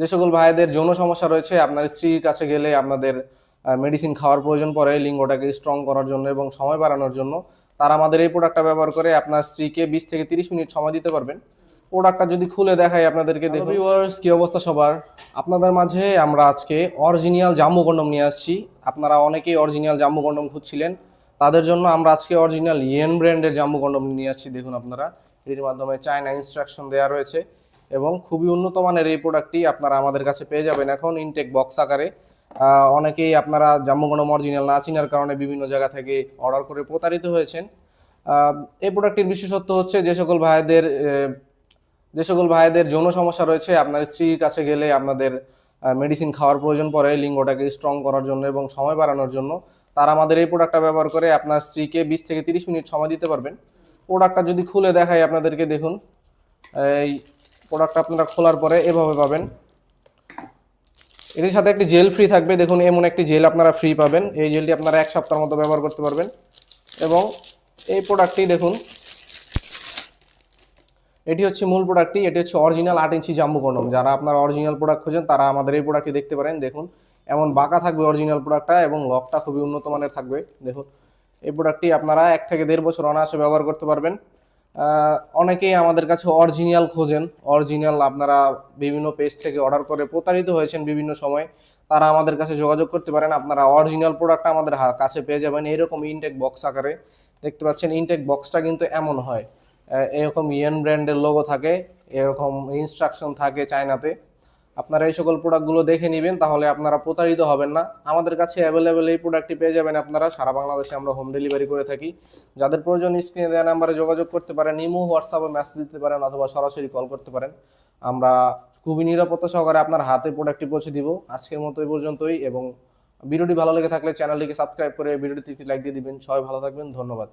যে সকল ভাইদের যৌন সমস্যা রয়েছে আপনার স্ত্রীর কাছে গেলে আপনাদের মেডিসিন খাওয়ার প্রয়োজন পড়ে লিঙ্গটাকে স্ট্রং করার জন্য এবং সময় বাড়ানোর জন্য তারা আমাদের এই প্রোডাক্টটা ব্যবহার করে আপনার স্ত্রীকে বিশ থেকে তিরিশ মিনিট সময় দিতে পারবেন। প্রোডাক্টটা যদি খুলে দেখাই আপনাদেরকে ভিউয়ার্স কি অবস্থা সবার? আপনাদের মাঝে আমরা আজকে অরিজিনাল জাম্বু কন্ডম নিয়ে আসছি। আপনারা অনেকেই অরিজিনাল জাম্বু কন্ডম খুঁজছিলেন। তাদের জন্য আমরা আজকে অরিজিনাল ইয়েন ব্র্যান্ডের জাম্বু কন্ডম নিয়ে আসছি দেখুন আপনারা। এটির মাধ্যমে চায়না ইনস্ট্রাকশন দেওয়া রয়েছে। এবং খুবই উন্নত মানের এই প্রোডাক্টটি আপনারা আমাদের কাছে পেয়ে যাবেন এখন ইনটেক বক্স আকারে। অনেকেই আপনারা কন্ডম অরিজিনাল না চিনার কারণে বিভিন্ন জায়গা থেকে অর্ডার করে প্রতারিত হয়েছেন। এই প্রোডাক্টটির বিশেষত্ব হচ্ছে যে সকল ভাইদের যে সকল ভাইদের যৌন সমস্যা রয়েছে, আপনার স্ত্রীর কাছে গেলে আপনাদের মেডিসিন খাওয়ার প্রয়োজন পড়ে, লিঙ্গটাকে স্ট্রং করার জন্য এবং সময় বাড়ানোর জন্য। তারা আমাদের এই প্রোডাক্টটা ব্যবহার করে আপনার স্ত্রীকে বিশ থেকে তিরিশ মিনিট সময় দিতে পারবেন। প্রোডাক্টটা যদি খুলে দেখাই আপনাদেরকে, দেখুন। এই প্রোডাক্টটা আপনারা খোলার পরে এভাবে পাবেন। এটির সাথে একটি জেল ফ্রি থাকবে। দেখুন, এমন একটি জেল আপনারা ফ্রি পাবেন। এই জেলটি আপনারা এক সপ্তাহের মতো ব্যবহার করতে পারবেন। এবং এই প্রোডাক্টটি দেখুন, এটি হচ্ছে মূল প্রোডাক্টটি এটি হচ্ছে অরিজিনাল আট ইঞ্চি জাম্বু কন্ডম। যারা আপনারা অরিজিনাল প্রোডাক্ট খোঁজেন, তারা আমাদের এই প্রোডাক্টটি দেখতে পারেন। দেখুন, এমন বাঁকা থাকবে অরিজিনাল প্রোডাক্টটা এবং লকটা খুবই উন্নত মানের থাকবে। দেখুন, এই প্রোডাক্টটি আপনারা এক থেকে দেড় বছর অনায়াসে ব্যবহার করতে পারবেন। অনেকেই আমাদের কাছে অরিজিনাল খোঁজেন। অরিজিনাল আপনারা বিভিন্ন পেজ থেকে অর্ডার করে প্রতারিত হয়েছেন বিভিন্ন সময়। তারা আমাদের কাছে যোগাযোগ করতে পারেন। আপনারা অরিজিনাল প্রোডাক্টটা আমাদের কাছে পেয়ে যাবেন এরকম ইনটেক বক্স আকারে। দেখতে পাচ্ছেন ইনটেক বক্সটা কিন্তু এমন হয়। এরকম ইয়েন ব্র্যান্ডের লোগো থাকে, এরকম ইনস্ট্রাকশন থাকে চায়নাতে আপনারা এই সকল প্রোডাক্টগুলো দেখে নেবেন, তাহলে আপনারা প্রতারিত হবেন না। আমাদের কাছে অ্যাভেলেবেল এই প্রোডাক্টটি পেয়ে যাবেন আপনারা। সারা বাংলাদেশে আমরা হোম ডেলিভারি করে থাকি। যাদের প্রয়োজন স্ক্রিনে দেওয়া নাম্বারে যোগাযোগ করতে পারেন, ইমো, হোয়াটসঅ্যাপে মেসেজ দিতে পারেন, অথবা সরাসরি কল করতে পারেন। আমরা খুবই নিরাপত্তা সহকারে আপনার হাতে প্রোডাক্টটি পৌঁছে দিব। আজকের মতো এই পর্যন্তই, এবং ভিডিওটি ভালো লেগে থাকলে চ্যানেলটিকে সাবস্ক্রাইব করে ভিডিওটিতে একটি লাইক দিয়ে দিবেন। সবাই ভালো থাকবেন, ধন্যবাদ।